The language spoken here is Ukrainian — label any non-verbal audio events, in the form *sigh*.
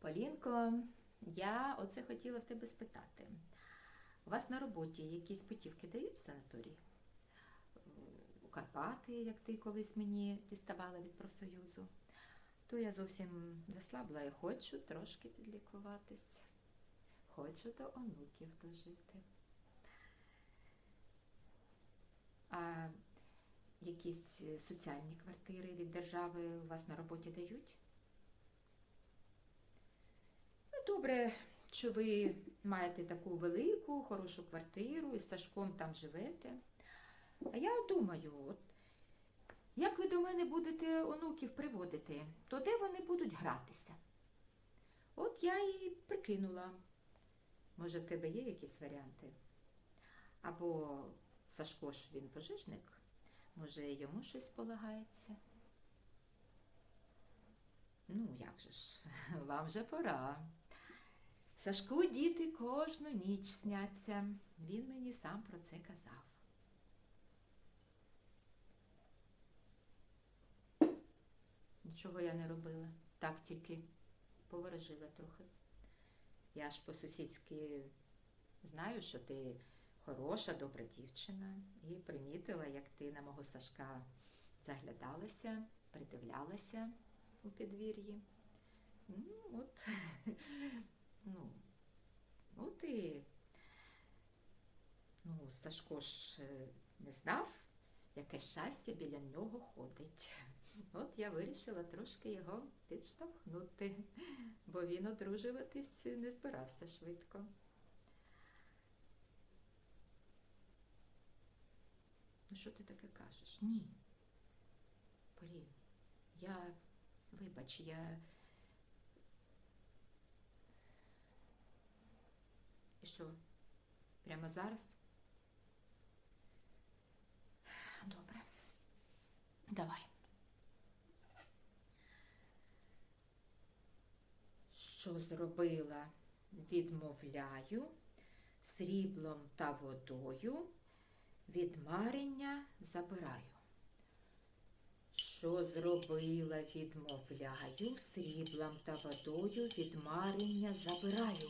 Полінко, я оце хотіла в тебе спитати. У вас на роботі якісь путівки дають в санаторій? У Карпати, як ти колись мені діставала від профсоюзу. То я зовсім заслабла і хочу трошки підлікуватись. Хочу до онуків дожити. А якісь е, соціальні квартири від держави у вас на роботі дають? Ну, добре, що ви маєте таку велику, хорошу квартиру і з Сашком там живете. А я думаю, от, як ви до мене будете онуків приводити, то де вони будуть гратися? От я і прикинула. Може, в тебе є якісь варіанти? Або Сашко ж він пожежник, може йому щось полагається? Ну, як же ж, *laughs* вам же пора. Сашку діти кожну ніч сняться. Він мені сам про це казав. Нічого я не робила, так тільки поворожила трохи. Я ж по-сусідськи знаю, що ти хороша, добра дівчина, і примітила, як ти на мого Сашка заглядалася, придивлялася у підвір'ї. Ну, от, ну, от і ну, Сашко ж е, не знав, яке щастя біля нього ходить. *laughs* От я вирішила трошки його підштовхнути, бо він одружуватись не збирався швидко. Ну, що ти таке кажеш? Ні. Полін, я, вибач, я. І що? Прямо зараз? Добре. Давай. Що зробила? Відмовляю сріблом та водою, від марення забираю. Що зробила? Відмовляю сріблом та водою, від марення забираю.